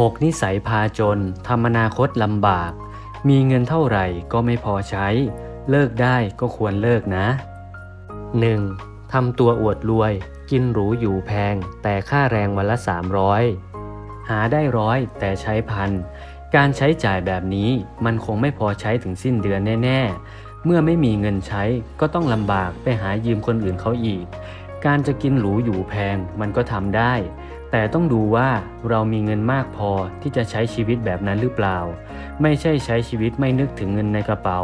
6. นิสัยพาจนทำอนาคตลำบาก มีเงินเท่าไหร่ก็ไม่พอใช้ เลิกได้ก็ควรเลิกนะ 1. ทำตัวอวดรวย กินหรูอยู่แพง แต่ค่าแรงวันละ 300 หาได้ร้อยแต่ใช้พัน การใช้จ่ายแบบนี้มันคงไม่พอใช้ถึงสิ้นเดือนแน่ ๆ เมื่อไม่มีเงินใช้ก็ต้องลำบากไปหายืมคนอื่นเขาอีก การจะกินหรูอยู่แพงมันก็ทำได้ แต่ต้องดูว่าเรามีเงินมากพอที่จะใช้ชีวิตแบบนั้นหรือเปล่า ไม่ใช่ใช้ชีวิตไม่นึกถึงเงินในกระเป๋า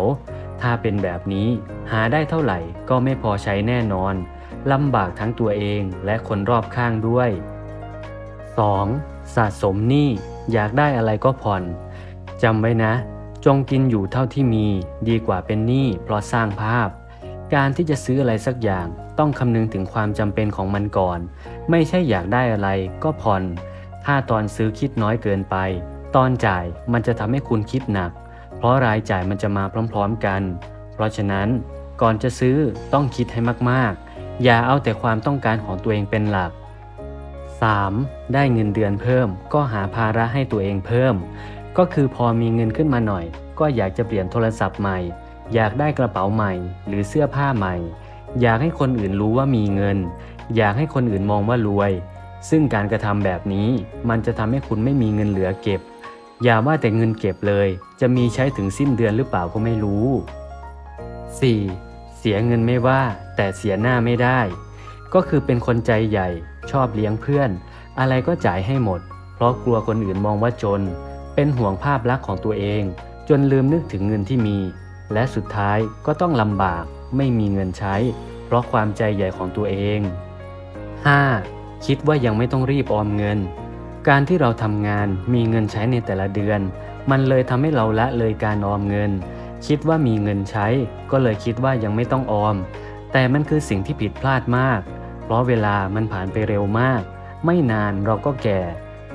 ถ้าเป็นแบบนี้หาได้เท่าไหร่ก็ไม่พอใช้แน่นอนลำบากทั้งตัวเองและคนรอบข้างด้วย 2. สะสมหนี้อยากได้อะไรก็ผ่อนจำไว้นะ จงกินอยู่เท่าที่มี ดีกว่าเป็นหนี้เพราะสร้างภาพ การที่จะซื้ออะไรสักอย่าง ต้องคำนึงถึงความจำเป็นของมันก่อน ไม่ใช่อยากได้อะไรก็ผ่อน ถ้าตอนซื้อคิดน้อยเกินไป ตอนจ่ายมันจะทำให้คุณคิดหนัก เพราะรายจ่ายมันจะมาพร้อมๆกัน เพราะฉะนั้นก่อนจะซื้อต้องคิดให้มากๆ อย่าเอาแต่ความต้องการของตัวเองเป็นหลัก 3. ได้เงินเดือนเพิ่ม ก็หาภาระให้ตัวเองเพิ่ม ก็คือพอมีเงินขึ้นมาหน่อย ก็อยากจะเปลี่ยนโทรศัพท์ใหม่ อยากได้กระเป๋าใหม่ หรือเสื้อผ้าใหม่ อยากให้คนอื่นรู้ว่ามีเงิน อยากให้คนอื่นมองว่ารวย ซึ่งการกระทำแบบนี้มันจะทำให้คุณไม่มีเงินเหลือเก็บ อย่าว่าแต่เงินเก็บเลย จะมีใช้ถึงสิ้นเดือนหรือเปล่าก็ไม่รู้ 4. เสียเงินไม่ว่า แต่เสียหน้าไม่ได้ ก็คือเป็นคนใจใหญ่ ชอบเลี้ยงเพื่อน อะไรก็จ่ายให้หมด เพราะกลัวคนอื่นมองว่าจน เป็นห่วงภาพลักษณ์ของตัวเอง จนลืมนึกถึงเงินที่มี และสุดท้ายก็ต้องลำบากไม่มีเงินใช้ เพราะความใจใหญ่ของตัวเอง 5. คิดว่ายังไม่ต้องรีบออมเงิน การที่เราทำงานมีเงินใช้ในแต่ละเดือน มันเลยทำให้เราละเลยการออมเงิน คิดว่ามีเงินใช้ ก็เลยคิดว่ายังไม่ต้องออม แต่มันคือสิ่งที่ผิดพลาดมาก เพราะเวลามันผ่านไปเร็วมาก ไม่นานเราก็แก่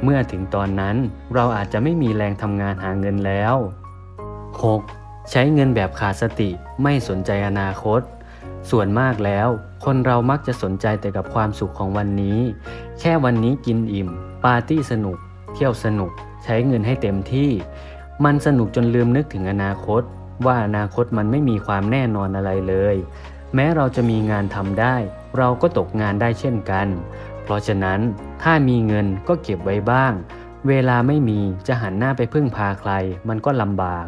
เมื่อถึงตอนนั้นเราอาจจะไม่มีแรงทำงานหาเงินแล้ว 6. ใช้เงินแบบขาดสติไม่สนใจอนาคต ส่วนมากแล้ว คนเรามักจะสนใจแต่กับความสุขของวันนี้ แค่วันนี้กินอิ่ม ปาร์ตี้สนุก เที่ยวสนุก ใช้เงินให้เต็มที่ มันสนุกจนลืมนึกถึงอนาคต ว่าอนาคตมันไม่มีความแน่นอนอะไรเลย แม้เราจะมีงานทำได้ เราก็ตกงานได้เช่นกัน เพราะฉะนั้นถ้ามีเงินก็เก็บไว้บ้าง เวลาไม่มีจะหันหน้าไปพึ่งพาใคร มันก็ลำบาก